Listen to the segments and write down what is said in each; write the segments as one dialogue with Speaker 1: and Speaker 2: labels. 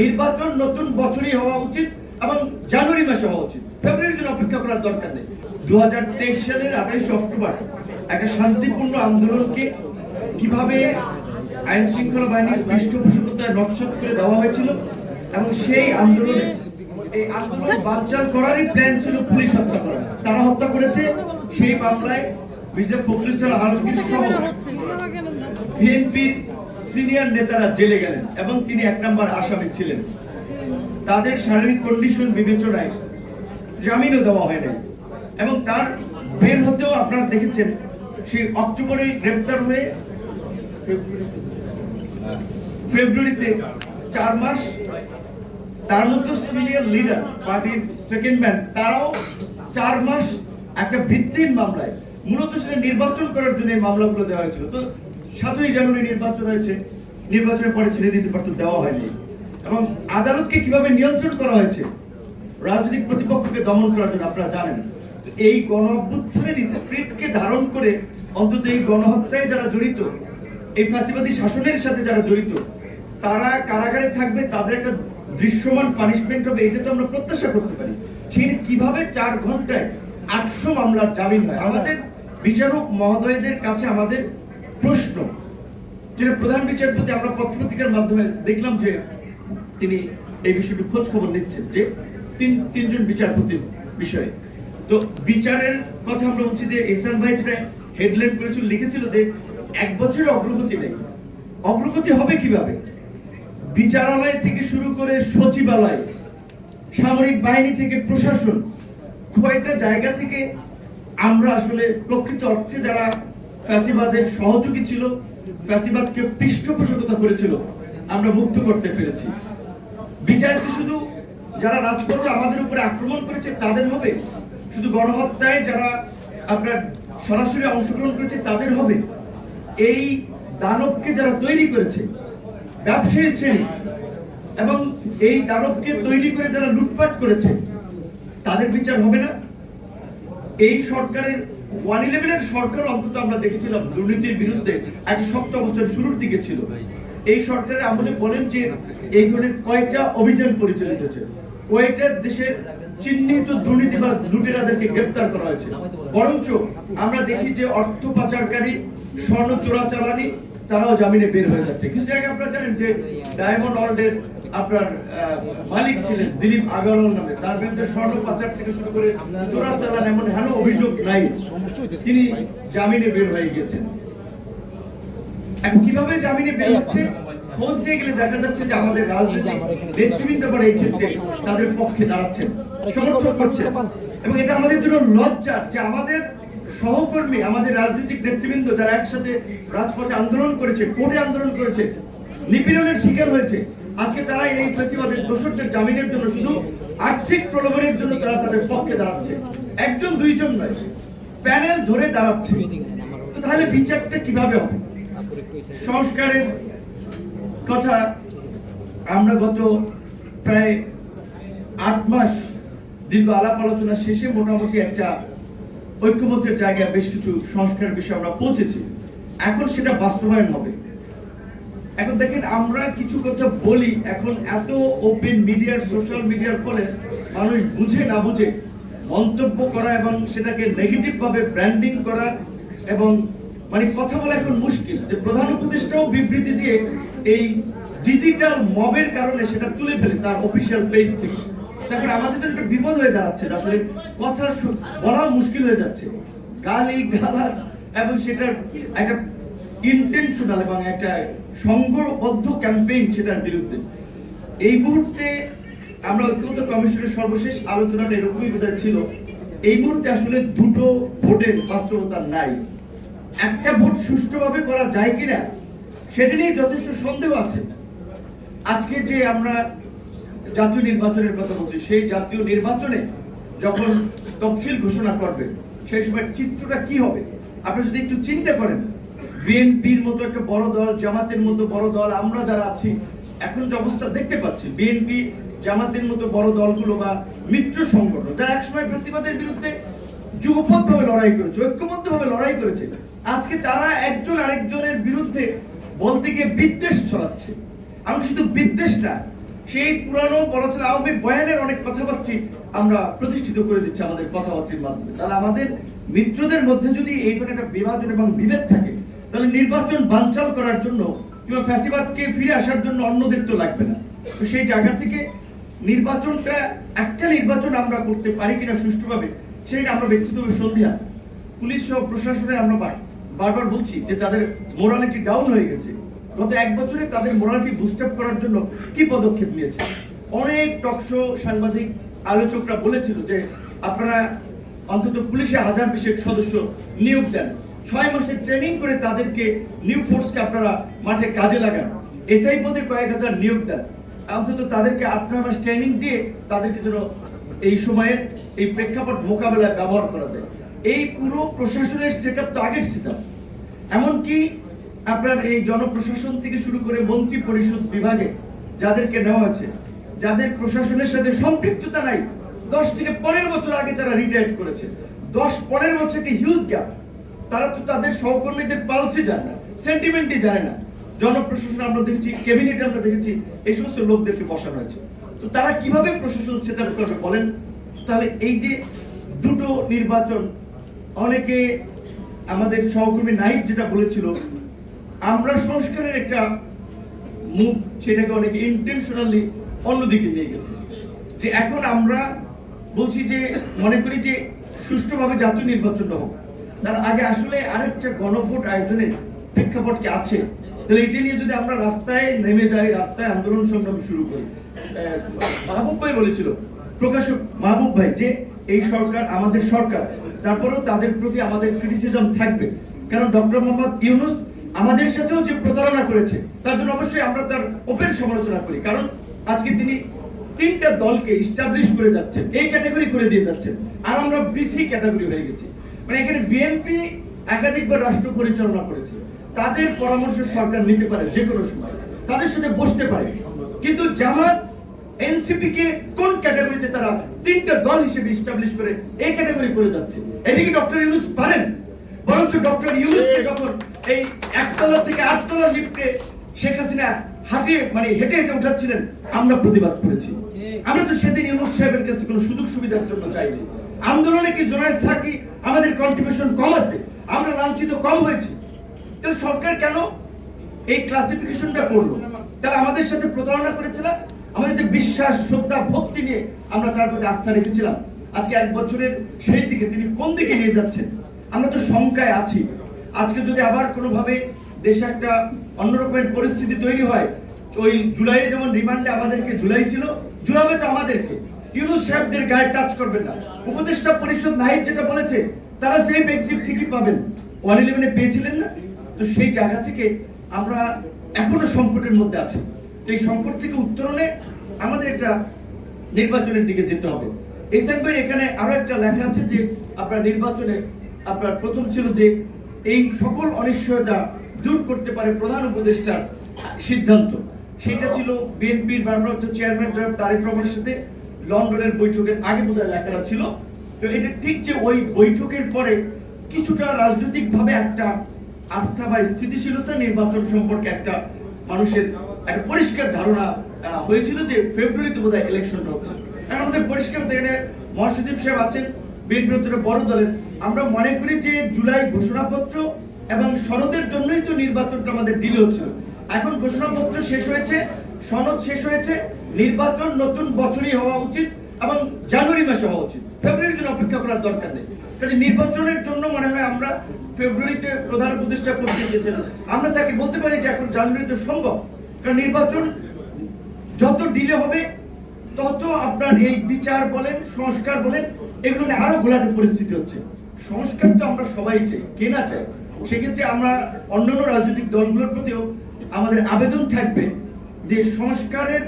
Speaker 1: নির্বাচন নতুন বছরই হওয়া উচিত এবং জানুয়ারি মাসে হওয়া উচিত। ফেব্রুয়ারির জন্য অপেক্ষা করার দরকার নেই। দু সালের আঠাইশে অক্টোবর একটা শান্তিপূর্ণ আন্দোলনকে কীভাবে আইন শৃঙ্খলা বাহিনীর পৃষ্ঠপোষকতায় নকশাত করে দেওয়া হয়েছিল এবং সেই আন্দোলনে এই আন্দোলন বানচাল করারই প্ল্যান ছিল পুলিশ হত্যা করা। তারা হত্যা করেছে, সেই মামলায় মির্জা ফখরুল ইসলাম আলমগীর সহ বিএনপির সিনিয়র নেতারা জেলে গেলেন এবং তিনি এক নম্বর আসামি ছিলেন। তাদের শারীরিক কন্ডিশন বিবেচনায় জামিনও দেওয়া হয় নাই এবং তার বের হতেও আপনারা দেখেছেন সেই অক্টোবরে গ্রেপ্তার হয়ে ফেব্রুয়ারিতে চার মাস তার মতো সিনিয়র লিডার পার্টির সেকেন্ড ম্যান তারাও চার মাস একটা ভিত্তির মামলায়। মূলত সেটা নির্বাচন করার জন্য এই মামলাগুলো দেওয়া হয়েছিল। তো সাতই জানুয়ারি নির্বাচন হয়েছে, নির্বাচনের পরে ছেড়ে দিতে পারতো দেওয়া হয়নি। এবং আদালতকে কীভাবে নিয়ন্ত্রণ করা হয়েছে, রাজনৈতিক প্রতিপক্ষকে দমন করার জন্য আপনারা জানেন। এই গণ অভ্যুত্থানের স্পিরিটকে ধারণ করে অন্তত এই গণহত্যায় যারা জড়িত, এই ফাঁসিবাদী শাসনের সাথে যারা জড়িত, তারা কারাগারে থাকবে, তাদের একটা দৃশ্যমান পানিশমেন্ট হবে, এটা তো আমরা প্রত্যাশা করতে পারি। সেই কীভাবে চার ঘন্টায় আটশো মামলার জামিন হয়? আমাদের বিচারক মহোদয়দের কাছে আমাদের প্রশ্ন যেটা প্রধান বিচারপতি আমরা পত্রপত্রিকার মাধ্যমে দেখলাম যে তিনি এই বিষয়টি খোঁজ খবর নিচ্ছেন যে তিন, তিনজন বিচারপতির বিষয়ে। তো বিচারের কথা আমরা বলছি যে এসান ভাই যেটা হেডলাইন করেছিল, লিখেছিল যে এক বছরের অগ্রগতি নেই। অগ্রগতি হবে কীভাবে? বিচারালয় থেকে শুরু করে সচিবালয়, সামরিক বাহিনী থেকে প্রশাসন কয়েকটা জায়গা থেকে আমরা আসলে প্রকৃত অর্থে যারা ফ্যাসিবাদের সহযোগী ছিল, ফ্যাসিবাদকে পৃষ্ঠপোষকতা করেছিল। আমরা মুক্ত করতে পেরেছি। বিচার কি শুধু যারা রাজপথে আমাদের উপরে আক্রমণ করেছে, তাদের হবে? শুধু গণহত্যায় যারা আপনার সরাসরি অংশগ্রহণ করেছে, তাদের হবে? এই দানবকে যারা তৈরি করেছে, ব্যবসায়ী শ্রেণি, এবং এই দানবকে তৈরি করে যারা লুটপাট করেছে, তাদের বিচার হবে না? এই সরকারের ওয়ান ইলেভেনের সরকার অন্তত আমরা দেখেছিলাম দুর্নীতির বিরুদ্ধে একটা শক্ত অবস্থান শুরুর দিকে ছিল। এই সরকারের আমলে বলেন যে এই ধরনের কয়টা অভিযান পরিচালিত হয়েছে। কয়টা দেশের চিহ্নিত দুর্নীতি বা লুটেরাদেরকে গ্রেপ্তার করা হয়েছে। বরঞ্চ আমরা দেখি যে অর্থ পাচারকারী, স্বর্ণ চোরাচালানি, তারাও জামিনে বের হয়ে যাচ্ছে। কিছু জায়গায় আপনারা জানেন যে ডায়মন্ড ওয়ার্ল্ডের আপনার মালিক ছিলেন দিলীপ আগারওয়াল নামে। তার বিরুদ্ধে স্বর্ণ পাচার থেকে শুরু করে চোরাচালান এমন হেন অভিযোগ নাই। তিনি জামিনে বের হয়ে গেছেন। এখন কীভাবে জামিনে বের হচ্ছে? খোঁজ দিয়ে গেলে দেখা যাচ্ছে যে আমাদের নেতৃবৃন্দ এই ক্ষেত্রে তাদের পক্ষে দাঁড়াচ্ছেন, সমর্থন করছেন। এবং এটা আমাদের জন্য লজ্জার যে আমাদের সহকর্মী, আমাদের রাজনৈতিক নেতৃবৃন্দ যারা একসাথে রাজপথে আন্দোলন করেছে, কোর্টে আন্দোলন করেছে, নিপীড়নের শিকার হয়েছে আজকে তারা এই ফেসিবাদের দোষরদের জামিনের জন্য শুধু আর্থিক প্রলোভনের জন্য তারা তাদের পক্ষে দাঁড়াচ্ছে। একজন দুইজন নয়, প্যানেল ধরে দাঁড়াচ্ছে। তো তাহলে বিচারটা কীভাবে হবে? সংস্কারের কথা আমরা গত প্রায় আট মাস দীর্ঘ আলাপ আলোচনা শেষে মোটামুটি একটা ঐক্যমত্যের জায়গায় বেশ কিছু সংস্কারের বিষয়ে আমরা পৌঁছেছি। এখন সেটা বাস্তবায়ন হবে। এখন দেখেন আমরা কিছু কথা বলি, এখন এত ওপেন মিডিয়ার সোশ্যাল মিডিয়ার ফলে মানুষ বুঝে না বুঝে মন্তব্য করা এবং সেটাকে নেগেটিভ ভাবে ব্র্যান্ডিং করা এবং মানে কথা বলা এখন মুশকিল। যে প্রধান উপদেষ্টাও বিবৃতি দিয়ে এই ডিজিটাল মবের কারণে সেটা তুলে ফেলে তার অফিসিয়াল পেজ থেকে। তারপরে আমাদের জন্য একটা বিপদ হয়ে দাঁড়াচ্ছে, আসলে কথা বলা মুশকিল হয়ে যাচ্ছে। গালি, গালাজ এবং সেটার একটা ইন্টেনশনাল এবং একটা সংঘবদ্ধ ক্যাম্পেইন সেটার বিরুদ্ধে। এই মুহূর্তে আমরা ঐক্যমত্য কমিশনের সর্বশেষ আলোচনাটা এরকমই বোধহয় ছিল এই মুহূর্তে আসলে দুটো ভোটের বাস্তবতা নাই। একটা ভোট সুষ্ঠুভাবে করা যায় কিনা, সেটা নিয়ে যথেষ্ট সন্দেহ আছে। আজকে যে আমরা জাতীয় নির্বাচনের কথা বলছি, সেই জাতীয় নির্বাচনে যখন তফসিল ঘোষণা করবে, সেই সময় চিত্রটা কি হবে? আপনি যদি একটু চিন্তা করেন বিএনপির মতো একটা বড় দল, জামাতের মতো বড় দল, আমরা যারা আছি, এখন যে অবস্থা দেখতে পাচ্ছি বিএনপি, জামাতের মতো বড় দলগুলো বা মিত্র সংগঠন, যারা একসময় ফেসিবাদের বিরুদ্ধে যুগপথভাবে লড়াই করেছে, ঐক্যবদ্ধভাবে লড়াই করেছে, আজকে তারা একজন আরেকজনের বিরুদ্ধে বলতে গিয়ে বিদ্বেষ ছড়াচ্ছে। আমি শুধু বিদ্বেষ না, সেই পুরানো বলছেন আওয়ামী বয়ানের অনেক কথাবার্তি আমরা প্রতিষ্ঠিত করে দিচ্ছি আমাদের কথাবার্তার মাধ্যমে। তাহলে আমাদের মিত্রদের মধ্যে যদি এই ধরনের একটা বিভাজন এবং বিভেদ থাকে তাহলে নির্বাচন বানচাল করার জন্য কিংবা ফ্যাসিবাদকে ফিরে আসার জন্য অন্যদের তো লাগবে না। তো সেই জায়গা থেকে নির্বাচনটা, একটা নির্বাচন আমরা করতে পারি কিনা সুষ্ঠুভাবে, সেটা আমরা ব্যক্তিগতভাবে সন্ধ্যা, পুলিশ সহ প্রশাসনের আমরা বার- বারবার বলছি যে তাদের মোরালিটি ডাউন হয়ে গেছে। গত এক বছরে তাদের মোরালিটি বুস্ট আপ করার জন্য কি পদক্ষেপ নিয়েছে? অনেক টকশো সাংবাদিক, আলোচকরা বলেছিল যে আপনারা অন্তত পুলিশে হাজার বিশেক সদস্য নিয়োগ দেন। ছয় মাসের ট্রেনিং করে তাদেরকে নিউ ফোর্সকে আপনারা মাঠে কাজে লাগান। এসআই পদে কয়েক হাজার নিয়োগ দেন। অন্তত তাদেরকে আপনার মাস ট্রেনিং দিয়ে তাদেরকে যেন এই সময়ের এই প্রেক্ষাপট মোকাবেলায় ব্যবহার করা যায়। এই পুরো প্রশাসনের সেট তো আগের সেট আপ এমনকি আপনার এই জনপ্রশাসন থেকে শুরু করে মন্ত্রী পরিষদ বিভাগে যাদেরকে নেওয়া হয়েছে, যাদের প্রশাসনের সাথে সম্পৃক্ততা নাই, দশ থেকে পনেরো বছর আগে তারা রিটায়ার করেছে। দশ পনেরো বছর একটি হিউজ গ্যাপ তারা তো তাদের সহকর্মীদের পালসে জানে না সেন্টিমেন্টই জানে না। জনপ্রশাসন আমরা দেখেছি ক্যাবিনেট আমরা দেখেছি, এই সমস্ত লোকদেরকে বসানো হয়েছে তো তারা কীভাবে প্রশাসন সেট আপ করবে বলেন? তাহলে এই যে দুটো নির্বাচন, অনেকে আমাদের সহকর্মী নাইট যেটা বলেছিল, আমরা সংস্কারের একটা মুখ সেটাকে অনেকে ইন্টেনশনালি অন্যদিকে নিয়ে গেছে। যে এখন আমরা বলছি যে, মনে করি যে সুষ্ঠুভাবে জাতীয় নির্বাচনটা হোক। তার আগে আসলে আরেকটা গণভোট আয়োজনের প্রেক্ষাপট কি আছে? তাহলে এটা নিয়ে যদি আমরা রাস্তায় নেমে যাই, রাস্তায় আন্দোলন সংগ্রাম শুরু করি মাহবুব ভাই বলেছিল, প্রকাশক মাহবুব ভাই, যে এই সরকার আমাদের সরকার, তারপরেও তাদের প্রতি আমাদের ক্রিটিসিজম থাকবে। কারণ ডক্টর মোহাম্মদ ইউনুস আমাদের সাথেও যে প্রতারণা করেছে, তার জন্য অবশ্যই আমরা তার ওপেন সমালোচনা করি। কারণ আজকে তিনি তিনটা দলকে ইস্টাবলিশ করে যাচ্ছেন, এই ক্যাটাগরি করে দিয়ে যাচ্ছেন। আর আমরা বিসি ক্যাটাগরি হয়ে গেছি। মানে এখানে বিএনপি একাধিকবার রাষ্ট্র পরিচালনা তাদের পরামর্শ সরকার নিতে পারে যে কোনো সময়। তাদের সাথে বসতে পারে। কিন্তু জামাত, এনসিপি কে কোন ক্যাটাগরিতে তারা তিনটা দল হিসেবে ইস্টাবলিশ করে এই ক্যাটাগরি করে যাচ্ছে? এদিকে ডক্টর ইউনুস পারেন? বরঞ্চ ডক্টর যখন এই একতলা থেকে আটতলা লিফটে শেখ হাসিনা হাঁটিয়ে মানে হেঁটে হেঁটে উঠাচ্ছিলেন, আমরা প্রতিবাদ করেছি। আমরা তো সেদিন ইউনুস সাহেবের কাছে কোনো সুযোগ সুবিধার জন্য চাইনি আন্দোলনে কি জোনায়েদ সাকি আমাদের কন্ট্রিবিউশন কম আছে? আমরা লাঞ্ছিত কম হয়েছি। তাহলে সরকার কেন এই ক্লাসিফিকেশনটা করল? তাহলে আমাদের সাথে প্রতারণা করেছিল? আমাদের যে বিশ্বাস, শ্রদ্ধা, ভক্তি নিয়ে আমরা তার প্রতি আস্থা রেখেছিলাম। আজকে এক বছরের শেষ দিকে তিনি কোন দিকে নিয়ে যাচ্ছেন? আমরা তো শঙ্কায় আছি। আজকে যদি আবার কোনোভাবে দেশে একটা অন্যরকমের পরিস্থিতি তৈরি হয় ওই জুলাইয়ে যেমন রিমান্ডে আমাদেরকে জুলাই ছিল জুলাবে তো আমাদেরকে। ইউনুস সাহেবদের গায়ে টাচ করবেন না। উপদেষ্টা পরিষদ নাহিদ যেটা বলেছে, তারা সেই এক্সিট ঠিকই পাবেন। ওয়ান ইলেভেনে পেয়েছিলেন না? তো সেই জায়গা থেকে আমরা এখনও সংকটের মধ্যে আছি। তো এই সংকট থেকে উত্তরণে আমাদের একটা নির্বাচনের দিকে যেতে হবে। এসএন ভাই এখানে আরও একটা লেখা আছে যে, আপনার নির্বাচনে আপনার প্রথম ছিল যে, এই সকল অনিশ্চয়তা দূর করতে পারে প্রধান উপদেষ্টার সিদ্ধান্ত। সেটা ছিল বিএনপির ভারপ্রাপ্ত চেয়ারম্যান তারেক রহমানের সাথে লন্ডনের বৈঠকের আগে বোধহয় লেখাটা ছিল। তো এটা ঠিক যে ওই বৈঠকের পরে কিছুটা রাজনৈতিক ভাবে একটা আস্থা বা স্থিতিশীলতা নির্বাচন সম্পর্কে একটা মানুষের একটা পরিষ্কার ধারণা হয়েছিল যে ফেব্রুয়ারিতে বোধহয় ইলেকশনটা হচ্ছে। কারণ আমাদের পরিষ্কার এখানে মহাসচিব সাহেব আছেন, বিএনপির বড় দলের। আমরা মনে করি যে জুলাই ঘোষণাপত্র এবং সনদের জন্যই তো নির্বাচনটা আমাদের ডিলে হচ্ছিল এখন ঘোষণাপত্র শেষ হয়েছে, সনদ শেষ হয়েছে নির্বাচন নতুন বছরই হওয়া উচিত এবং জানুয়ারি মাসে হওয়া উচিত। ফেব্রুয়ারির জন্য অপেক্ষা করার দরকার নেই। কাজে নির্বাচনের জন্য মনে হয় আমরা ফেব্রুয়ারিতে প্রধান প্রতিষ্ঠা করতে চেয়েছিলাম আমরা তাকে বলতে পারি যে এখন জানুয়ারিতে সম্ভব। কারণ নির্বাচন যত ডিলে হবে, তত আপনার এই বিচার বলেন, সংস্কার বলেন, এগুলো নিয়ে আরও ঘোলাটে পরিস্থিতি হচ্ছে। সংস্কার তো আমরা সবাই চাই, কে না চাই? সেক্ষেত্রে আমরা অন্যান্য রাজনৈতিক দলগুলোর প্রতিও আমাদের আবেদন থাকবে যে সংস্কারের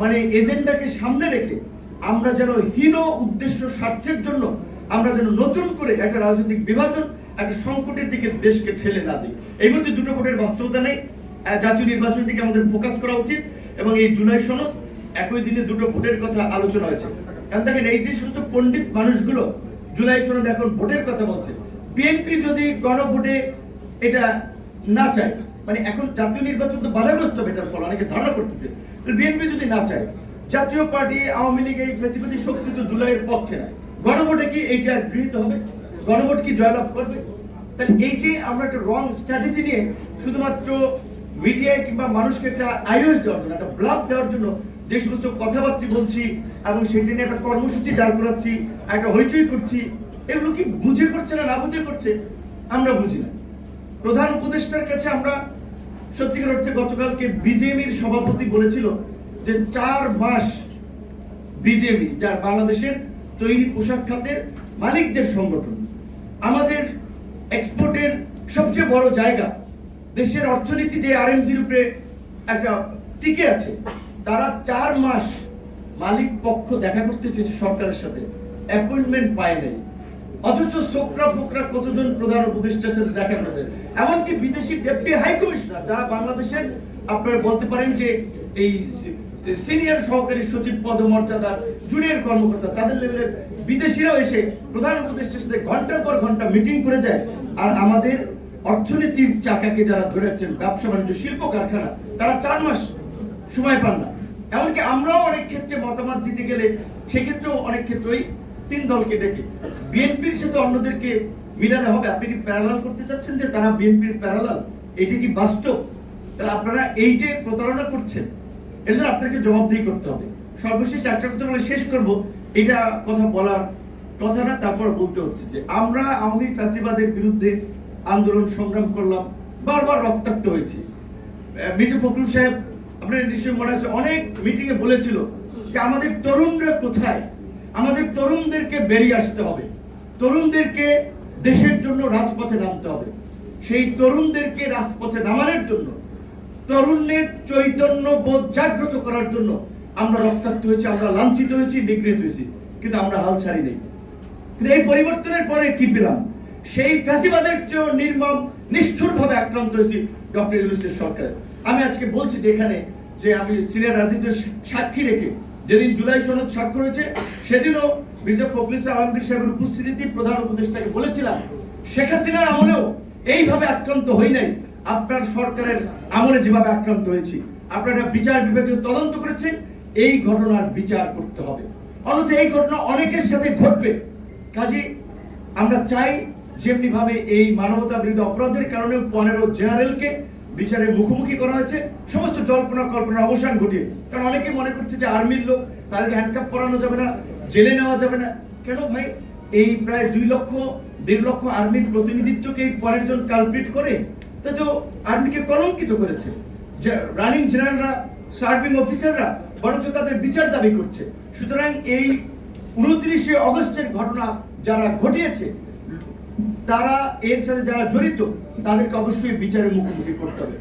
Speaker 1: মানে এজেন্ডাকে সামনে রেখে আমরা যেন হীন উদ্দেশ্য স্বার্থের জন্য আমরা যেন নতুন করে একটা রাজনৈতিক বিভাজন, একটা সংকটের দিকে দেশকে ঠেলে না দিই। এই মুহূর্তে দুটো ভোটের বাস্তবতা নেই। জাতীয় নির্বাচনের দিকে আমাদের ফোকাস করা উচিত এবং এই জুলাই সনদ একই দিনে দুটো ভোটের কথা আলোচনা হয়েছে। কারণ দেখেন, এই যে সমস্ত পণ্ডিত মানুষগুলো জুলাই সনদ এখন ভোটের কথা বলছে, বিএনপি যদি গণভোটে এটা না চায় মানে এখন জাতীয় নির্বাচন তো বাধাগ্রস্ত হবে এটার ফলে, অনেকে ধারণা করতেছে। বিএনপি যদি না চায়, জাতীয় পার্টি আওয়ামী লীগ এই শক্তি তো জুলাইয়ের পক্ষে না গণভোটে কি এইটা গৃহীত হবে? গণভোট কি জয়লাভ করবে? তাহলে এই যে আমরা একটা রং স্ট্র্যাটেজি নিয়ে শুধুমাত্র মিডিয়ায় কিংবা মানুষকে একটা আইওএস দেওয়ার জন্য, একটা ব্লাব দেওয়ার জন্য যে সমস্ত কথাবার্তা বলছি এবং সেটা নিয়ে একটা কর্মসূচি দাঁড় করাচ্ছি, একটা হইচই করছি, এগুলো কি বুঝে করছে না না বুঝে করছে? আমরা বুঝি না। প্রধান উপদেষ্টার কাছে আমরা সত্যিকার অর্থে গতকালকে বিজেপির সভাপতি বলেছিল যে চার মাস বিজেপি, যার বাংলাদেশের তৈরি পোশাক খাতের মালিকদের সংগঠন, আমাদের এক্সপোর্টের সবচেয়ে বড় জায়গা, দেশের অর্থনীতি যে আরএমজির উপরে একটা টিকে আছে, তারা চার মাস মালিক পক্ষ দেখা করতে চেয়েছে সরকারের সাথে অ্যাপয়েন্টমেন্ট পায় নাই। অথচ সোকরা ফোকরা কতজন প্রধান উপদেষ্টার সাথে দেখা করতে এমনকি বিদেশি ডেপুটি হাই কমিশনার যারা বাংলাদেশের, আপনারা বলতে পারেন যে এই সিনিয়র সহকারী সচিব পদমর্যাদার জুনিয়র কর্মকর্তা, তাদের লেভেলের বিদেশিরাও এসে প্রধান উপদেষ্টার সাথে ঘণ্টার পর ঘণ্টা মিটিং করে যায়। আর আমাদের অর্থনীতির চাকাকে যারা ধরে রাখছেন, ব্যবসা বাণিজ্য, শিল্প কারখানা, তারা চার মাস সময় পান না। এমনকি আমরাও অনেক ক্ষেত্রে মতামত দিতে গেলে সেক্ষেত্রেও অনেক ক্ষেত্রেই তিন দলকে ডেকে। বিএনপির সাথে অন্যদেরকে মিলানো হবে আপনি কি প্যারালাল করতে চাচ্ছেন যে তারা বিএনপির প্যারালাল এটি কি বাস্তব? তাহলে আপনারা এই যে প্রতারণা করছেন জন্য আপনাকে জবাবদিহি করতে হবে। সর্বশেষ একটা কথা বলে শেষ করব। এটা কথা বলার কথা না, তারপর বলতে হচ্ছে যে আমরা আওয়ামী ফ্যাসিবাদের বিরুদ্ধে আন্দোলন সংগ্রাম করলাম, বারবার রক্তাক্ত হয়েছি। মির্জা ফখরুল সাহেব, আপনার নিশ্চয়ই মনে আছে, অনেক মিটিংয়ে বলেছিল যে আমাদের তরুণরা কোথায়? আমাদের তরুণদেরকে বেরিয়ে আসতে হবে। তরুণদেরকে দেশের জন্য রাজপথে নামতে হবে। সেই তরুণদেরকে রাজপথে নামানোর জন্য তরুণের চৈতন্য বোধ জাগ্রত করার জন্য আমরা রক্তাক্ত হয়েছি, আমরা লাঞ্ছিত হয়েছি, নিগৃহীত হয়েছি, কিন্তু আমরা হাল ছাড়ি নেই। কিন্তু এই পরিবর্তনের পরে কি পেলাম? সেই ফ্যাসিবাদের চেয়েও নির্মম, নিষ্ঠুরভাবে আক্রান্ত হয়েছি ডক্টর ইউনুসের সরকার। আমি আজকে বলছি যে এখানে যে আমি সিনিয়র রাজনীতির সাক্ষী রেখে যেদিন জুলাই সনদ স্বাক্ষর হয়েছে, সেদিনও মির্জা ফখরুল আলমগীর সাহেবের উপস্থিতিতে প্রধান উপদেষ্টাকে বলেছিলাম, শেখ হাসিনার আমলেও এইভাবে আক্রান্ত হই নাই। আপনার সরকারের আমলে যেভাবে আক্রান্ত হয়েছি, আপনারা বিচার বিভাগীয় তদন্ত করেছেন এই ঘটনার বিচার করতে হবে। এই ঘটনা অনেকের সাথে ঘটবে। কাজে আমরা চাই যেমনি ভাবে এই মানবতা বিরোধী অপরাধের কারণে পনেরো জেনারেলকে বিচারের মুখোমুখি করা হয়েছে, সমস্ত জল্পনা কল্পনার অবসান ঘটিয়ে। কারণ অনেকে মনে করছে যে আর্মির লোক, তাদেরকে হ্যান্ডকাপ পরানো যাবে না। জেলে নেওয়া যাবে না। কেন ভাই? এই প্রায় দুই লক্ষ, দেড় লক্ষ আর্মির প্রতিনিধিত্বকে এই পরের জন কালপ্রিট করে, তা তো আর্মিকে কলঙ্কিত করেছে। রানিং জেনারেলরা সার্ভিং অফিসাররা বরঞ্চ তাদের বিচার দাবি করছে। সুতরাং এই উনত্রিশে অগস্টের ঘটনা যারা ঘটিয়েছে, তারা এর সাথে যারা জড়িত, তাদেরকে অবশ্যই বিচারের মুখোমুখি করতে হবে।